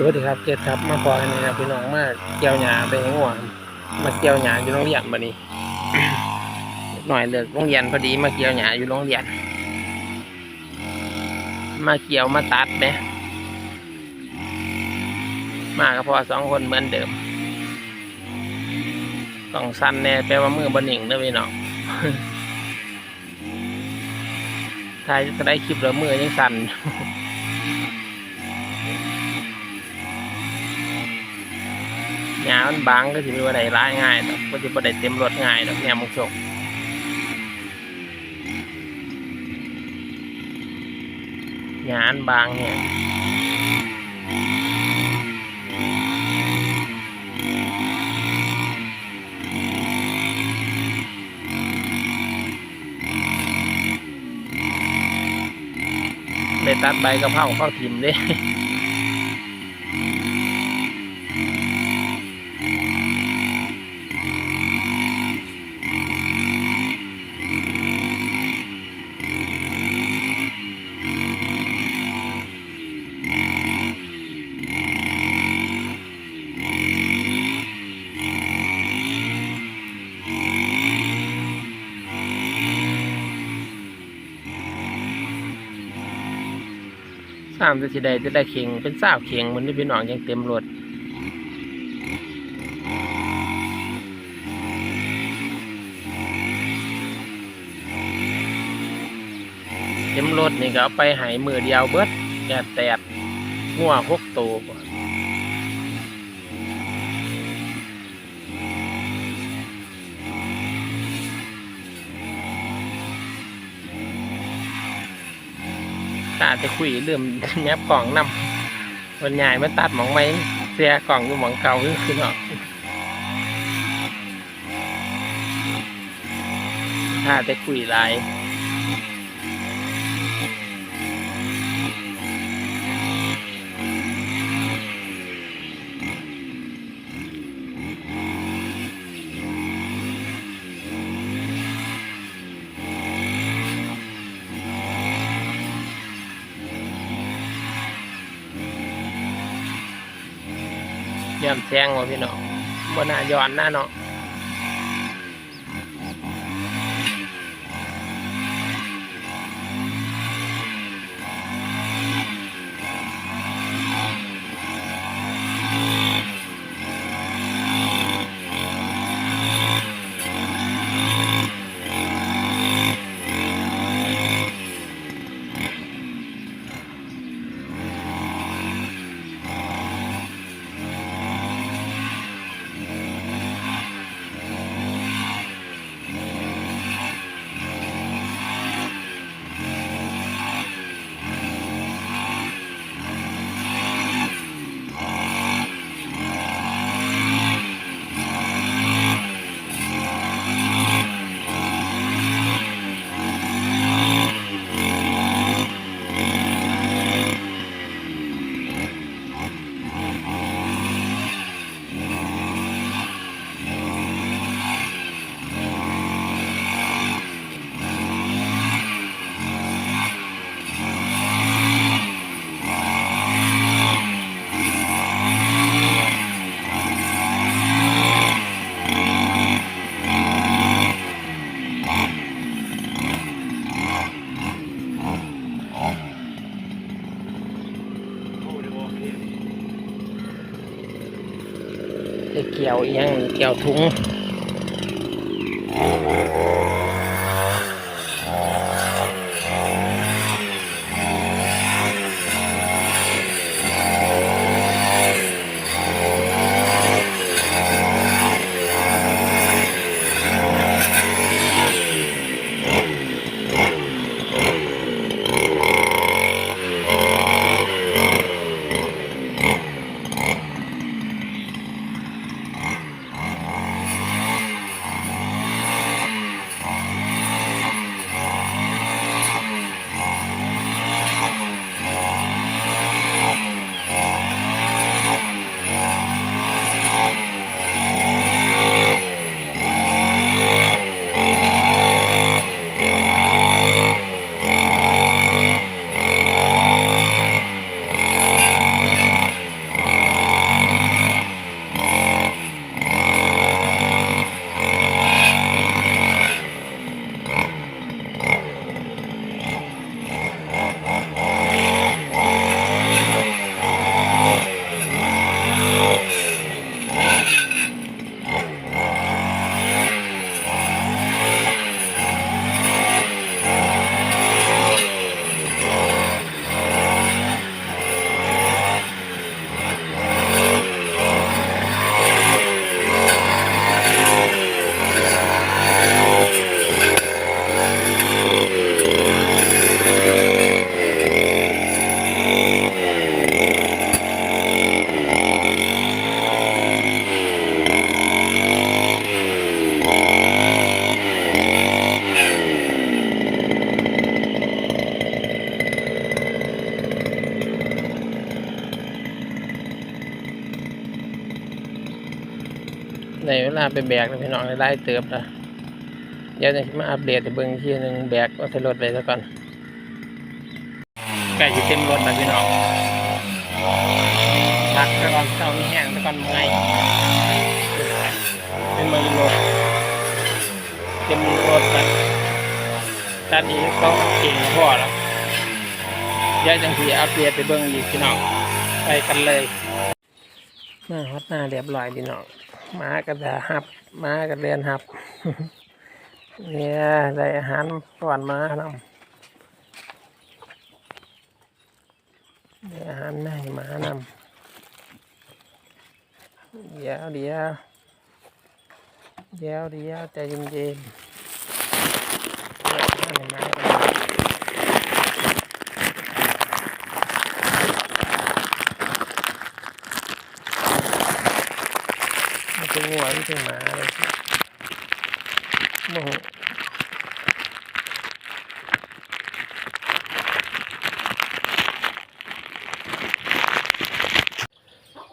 สวัสดีครับเกศครับมาพอกันนี่นะพี่น้องมาเกี่ยวหญ้าไปให้ง่วงมาเกี่ยวหญ้าอยู่โรงเรียนบัดนี้หน่อยเลิกโรงเรียนพอดีมาเกี่ยวหญ้าอยู่โรงเรียน มาเกี่ยวมาตัดเนี่ยมากับพ่อสองคนเหมือนเดิมต้องสั้นแน่แปลว่ามือบนหนิ่งเด้อพี่น้องถ่ายจะได้คลิปแล้วมือยังสั่น หญ้ามันบางก็สิมีว่าได้ร้ายง่ายดอกก็สิบ่ได้เต็มรถง่ายดอกแนวมึงส่งหญ้ามันบางเนี่ยได้ตัดใบกระเพราเข้าทิมเด้ สามจะสิได้จะได้เข่งเป็นสาวเข่งมันนี่พี่น้องยังเต็มรถเต็มรถนี่ก็เอาไปหายมือเดียวเบิดแดแตดงัวหกตัว ตาจะคุยเริ่มแงบกล่องนำวันใหญ่มาตัดหมองไม้เสียกล่องอยู่หมองเก่าคือคือเนาะถ้าจะคุยหลาย ย้อมแซงว่าพี่น้องบนหน้าย้อนหน้าเนาะ เกี่ยวยังเกี่ยวถุง ในเวลาไปแบกนะพี่น้องได้เติบละเดี๋ยวจะมาอัปเดตให้เบิ่งอีกทีหนึงแบกก็ใส่รถไปซะก่อนใกล้จะเต็มรถแล้วพี่น้องพักซะก่อนเช้ามีแห้งซะก่อนเมื่อยเป็นมือรถเต็มรถกันตัดนี้ก็เก่งพอแล้วเดี๋ยวจังทีอัปเดตไปเบิ่งอีกพี่น้องไปกันเลยมาฮอดหน้าเรียบร้อยพี่น้อง มากระดาหับมากระเรียนหับเนี่ยได้อาหารก่อนมานำได้อาหารให้มานำเดี๋ยวเดี๋ยวเดี๋ยวเดี๋ยวใจเย็นๆได้ อาหารให้หมาก่อนมันะงัวมันหมาเลยโมโห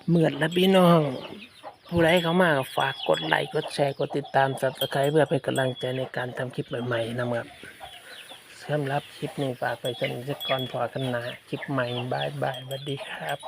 เหมือนแล้วพี่น้อง ผู้ใดเขามากฝากกดไลค์กดแชร์กดติดตามสับสไครเพื่อเป็นกำลังใจในการทำคลิปใหม่ๆนะครับสำหรับคลิปนี้ฝากไปจนสักก่อนพอกันนะ คลิปใหม่บายบายสวัสดีครับ